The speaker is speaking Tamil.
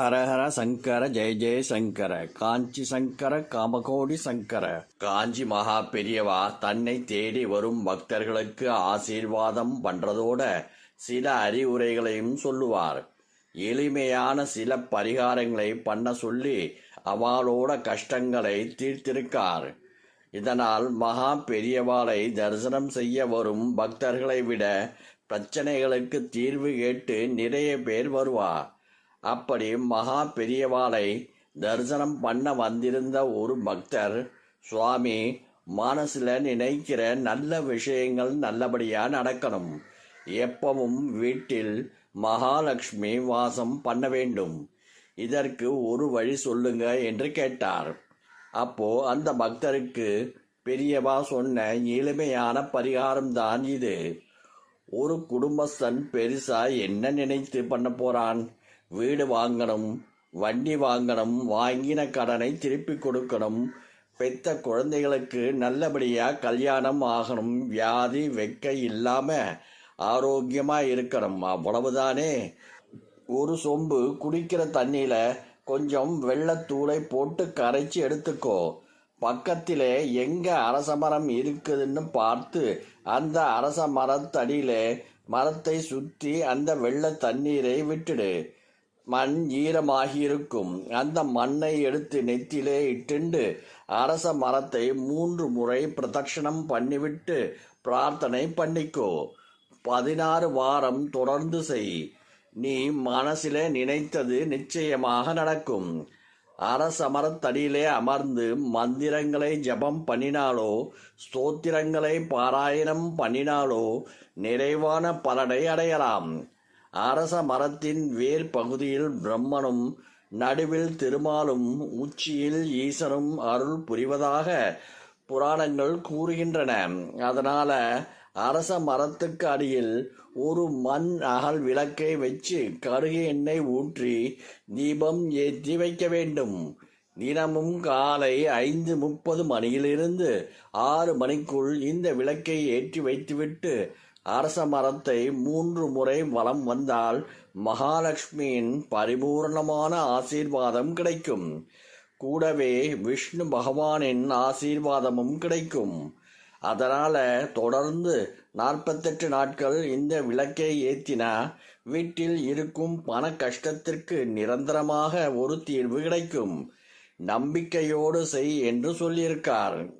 ஹரஹர சங்கர ஜெய ஜெய சங்கர காஞ்சி சங்கர காமகோடி சங்கர. காஞ்சி மகா பெரியவா தன்னை தேடி வரும் பக்தர்களுக்கு ஆசீர்வாதம் பண்றதோட சில அறிவுரைகளையும் சொல்லுவார். எளிமையான சில பரிகாரங்களை பண்ண சொல்லி அவளோட கஷ்டங்களை தீர்த்திருக்கார். இதனால் மகா பெரியவாளை தரிசனம் செய்ய வரும் பக்தர்களை விட பிரச்சனைகளுக்கு தீர்வு கேட்டு நிறைய பேர் வருவார். அப்படி மகா பெரியவாளை தரிசனம் பண்ண வந்திருந்த ஒரு பக்தர் சுவாமி மனசுல நினைக்கிற நல்ல விஷயங்கள் நல்லபடியா நடக்கணும். எப்பவும் வீட்டில் மகாலட்சுமி வாசம் பண்ண வேண்டும். இதற்கு ஒரு வழி சொல்லுங்க என்று கேட்டார். அப்போ அந்த பக்தருக்கு பெரியவா சொன்ன எளிமையான பரிகாரம்தான் இது. ஒரு குடும்பஸ்தன் பெருசா என்ன நினைத்து பண்ண போறான்? வீடு வாங்கணும் வண்டி வாங்கணும் வாங்கின கடனை திருப்பி கொடுக்கணும். பெத்த குழந்தைகளுக்கு நல்லபடியாக கல்யாணம் ஆகணும். வியாதி வெக்க இல்லாமல் ஆரோக்கியமாக இருக்கணும் அவ்வளவுதானே? ஒரு சொம்பு குடிக்கிற தண்ணியில் கொஞ்சம் வெள்ளத்தூளை போட்டு கரைச்சி எடுத்துக்கோ. பக்கத்திலே எங்கே அரச மரம் இருக்குதுன்னு பார்த்து அந்த அரச மரத்தடியில் மரத்தை சுற்றி அந்த வெள்ள தண்ணீரை விட்டுடு. மண் ஈரமாகியிருக்கும். அந்த மண்ணை எடுத்து நெத்திலே இட்டுண்டு அரச மரத்தை மூன்று முறை பிரதட்சணம் பண்ணிவிட்டு பிரார்த்தனை பண்ணிக்கோ. பதினாறு வாரம் தொடர்ந்து செய். நீ மனசிலே நினைத்தது நிச்சயமாக நடக்கும். அரசமரத்தடியிலே அமர்ந்து மந்திரங்களை ஜபம் பண்ணினாலோ ஸ்தோத்திரங்களை பாராயணம் பண்ணினாலோ நிறைவான பலனை அடையலாம். அரச மரத்தின் வேர் பகுதியில் பிரம்மனும் நடுவில் திருமாலும் உச்சியில் ஈசனும் அருள் புரிவதாக புராணங்கள் கூறுகின்றன. அதனால அரச மரத்துக்கு அடியில் ஒரு மண் அகல் விளக்கை வச்சு கருகு எண்ணெய் ஊற்றி தீபம் ஏற்றி வைக்க வேண்டும். தினமும் காலை ஐந்து முப்பது மணியிலிருந்து ஆறு மணிக்குள் இந்த விளக்கை ஏற்றி வைத்துவிட்டு அரச மரத்தை மூன்று முறை வலம் வந்தால் மகாலட்சுமியின் பரிபூர்ணமான ஆசீர்வாதம் கிடைக்கும். கூடவே விஷ்ணு பகவானின் ஆசீர்வாதமும் கிடைக்கும். அதனால தொடர்ந்து நாற்பத்தெட்டு நாட்கள் இந்த விளக்கை ஏத்தினா வீட்டில் இருக்கும் பண கஷ்டத்திற்கு நிரந்தரமாக ஒரு தீர்வு கிடைக்கும். நம்பிக்கையோடு செய் என்று சொல்லியிருக்கார்.